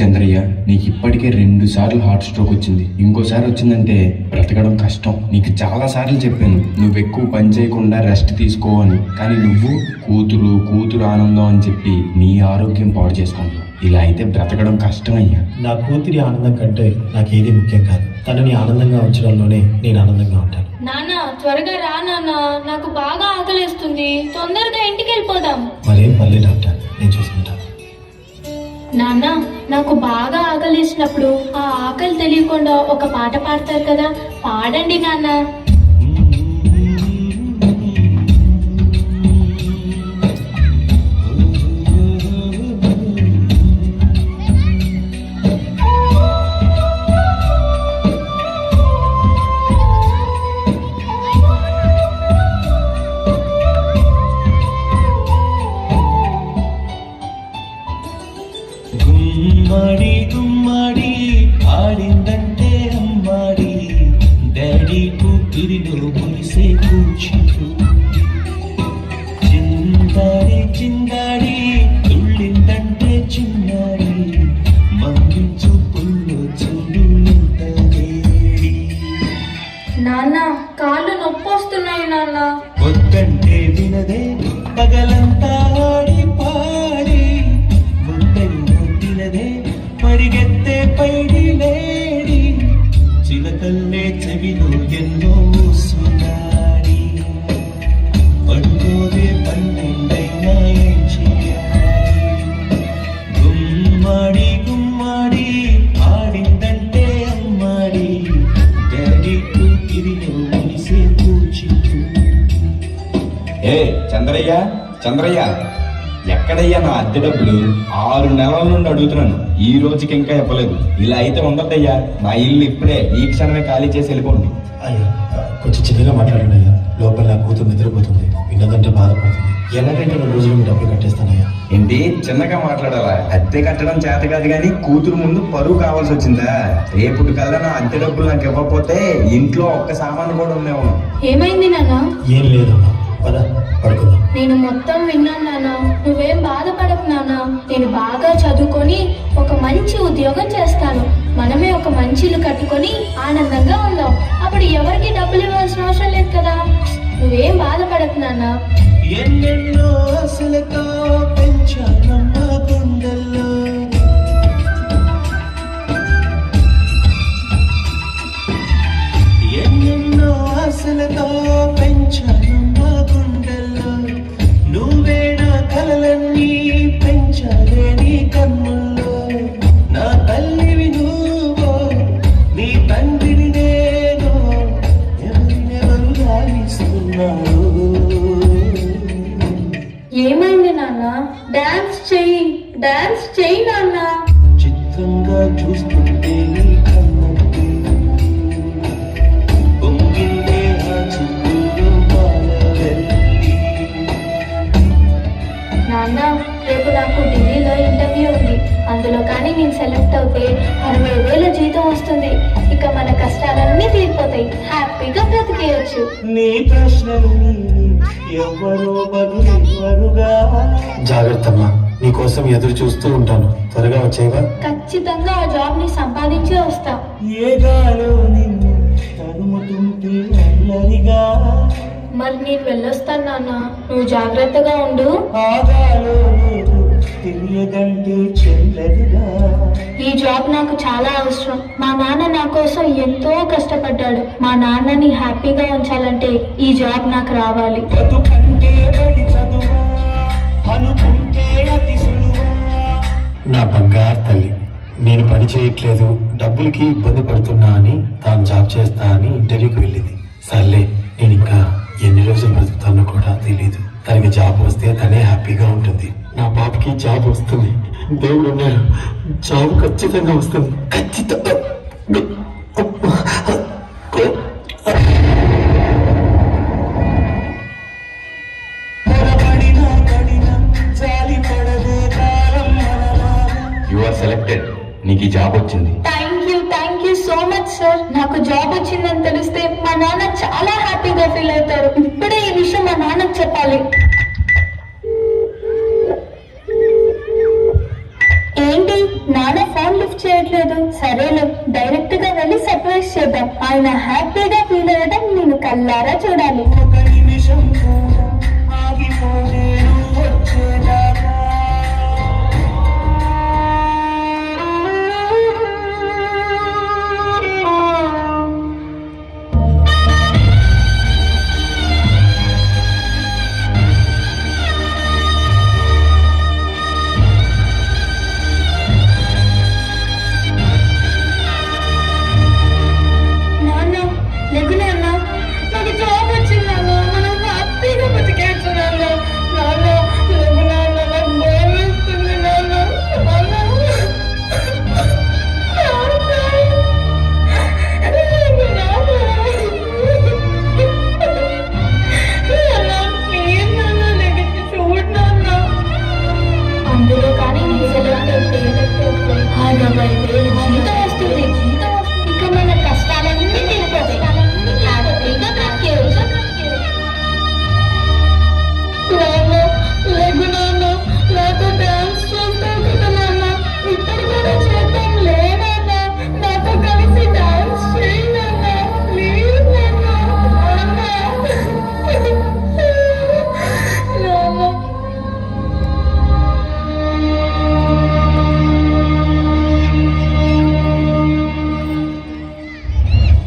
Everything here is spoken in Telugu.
చంద్రయ్య నీకు ఇప్పటికే రెండు సార్లు హార్ట్ స్ట్రోక్ వచ్చింది. ఇంకోసారి వచ్చిందంటే బ్రతకడం కష్టం. నీకు చాలా సార్లు చెప్పాను నువ్వు ఎక్కువ పని చేయకుండా రెస్ట్ తీసుకో అని. కానీ నువ్వు కూతురు కూతురు ఆనందం అని చెప్పి నీ ఆరోగ్యం పాడు చేసుకుంటావు ఇలా అయితే బ్రతకడం కష్టం అయ్యా. నా కూతురి ఆనందం కంటే నాకు ఏది ముఖ్యం కాదు. తనని ఆనందంగా ఉంచడంలోనే నేను ఆనందంగా ఉంటాను. నాన్న త్వరగా రా నాన్న. నాకు బాగా ఆకలిస్తుంది. తొందరగా ఇంటికి వెళ్ళిపోదాం మరేం పర్లేదు డాక్టర్. నేను చూసుకుంటాను నాన్న నాకు బాగా ఆకలిసినప్పుడు ఆ ఆకలి తెలియకుండా ఒక పాట పాడతారు కదా పాడండి నాన్న. వద్దంటే వినదే పగలంతా. ఏ చంద్రయ్య చంద్రయ్య ఎక్కడయ్యా నా అద్దె డబ్బులు? ఆరు నెలల నుండి అడుగుతున్నాను. ఈ రోజుకి ఇంకా ఇవ్వలేదు. ఇలా అయితే ఉండద్దయ్యా. నా ఇల్లు ఇప్పుడే ఈ క్షణమే ఖాళీ చేసి వెళ్ళిపోండి. అయ్యా కొంచెం చిన్నగా మాట్లాడండి అయ్యా. లోపల నా కూతురు నిద్రపోతుంది. విన్నదంటే బాధపడుతుంది. రెండు రోజులు మీ డబ్బులు కట్టేస్తానయ్యా? ఏంటి? చిన్నగా మాట్లాడాలా? అద్దె కట్టడం చేత కాదు కానీ కూతురు ముందు పరువు కావాల్సి వచ్చిందా? రేపుటి కల్లా నా అద్దె డబ్బులు నాకు ఇవ్వకపోతే ఇంట్లో ఒక్క సామాను కూడా ఉండేవు ఏమైంది నాన్న? ఏం లేదమ్మా. పద. నేను మొత్తం విన్నాను నాన్న. నువ్వేం బాధపడకు నాన్న. నేను బాగా చదువుకొని ఒక మంచి ఉద్యోగం చేస్తాను. మనమే ఒక మంచి ఇల్లు కట్టుకొని ఆనందంగా ఉందాం. అప్పుడు ఎవరికి డబ్బులు ఇవ్వాల్సిన అవసరం లేదు కదా. నువ్వేం బాధపడకు నాన్న. ఎన్నెన్నో ఆశలతో పెంచానమ్మ గుండెల్లో. ఎన్నెన్నో ఆశలతో పెంచానమ్మ లాలిస్తున్నారు ఏమైంది నాన్న? డాన్స్ చెయ్యి డాన్స్ చెయ్యి నాన్న. చిత్తంగా చూస్తుంటే హ్యాపీగా బ్రతికేయచ్చు. నీ ప్రశ్నలు ఎవరో బదులెవరుగా జాగ్రత్తమ్మా నీకోసం ఎదురు చూస్తూ ఉంటాను. త్వరగా వచ్చేవా? ఖచ్చితంగా ఆ జాబ్ని సంపాదించే వస్తా. ఏ గాలో నిన్ను తరుముతుంటే అల్లరిగా. మరి నేను వెళ్ళొస్తాను నాన్న. నువ్వు జాగ్రత్తగా ఉండు. ఆగాలో లేదు తెలియదంటే చెల్లదుగా ఈ జాబ్ నాకు చాలా అవసరం. మా నాన్న నా కోసం ఎంతో కష్టపడ్డాడు. మా నాన్నని హ్యాపీగా ఉంచాలంటే ఈ జాబ్ నాకు రావాలి. నా బంగారు తల్లి నేను పని చేయట్లేదు డబ్బులకి ఇబ్బంది పడుతున్నా అని తాను జాబ్ చేస్తా అని ఇంటర్వ్యూకి వెళ్ళింది. సర్లే నేను ఇంకా ఎన్ని రోజులు బ్రతుకుతానో కూడా తెలియదు తనకి జాబ్ వస్తే తనే హ్యాపీగా ఉంటుంది. నా పాపకి జాబ్ వస్తుంది. దేవుడు ఉన్నాడు జాబ్ ఖచ్చితంగా వస్తుంది. ఖచ్చితంగా. యు ఆర్ సెలెక్టెడ్ నీకు ఈ జాబ్ వచ్చింది. Thank you thank you so much sir నాకు జాబ్ వచ్చిందని తెలిస్తే మా నాన్న చాలా హ్యాపీగా ఫీల్ అవుతారు. ఇప్పుడే ఈ విషయం మా నాన్నకు చెప్పాలి. డైరెక్ట్ ఆయన హ్యాపీగా ఫీల్ అవ్వడం నేను కల్లారా చూడాలి. ലഘുല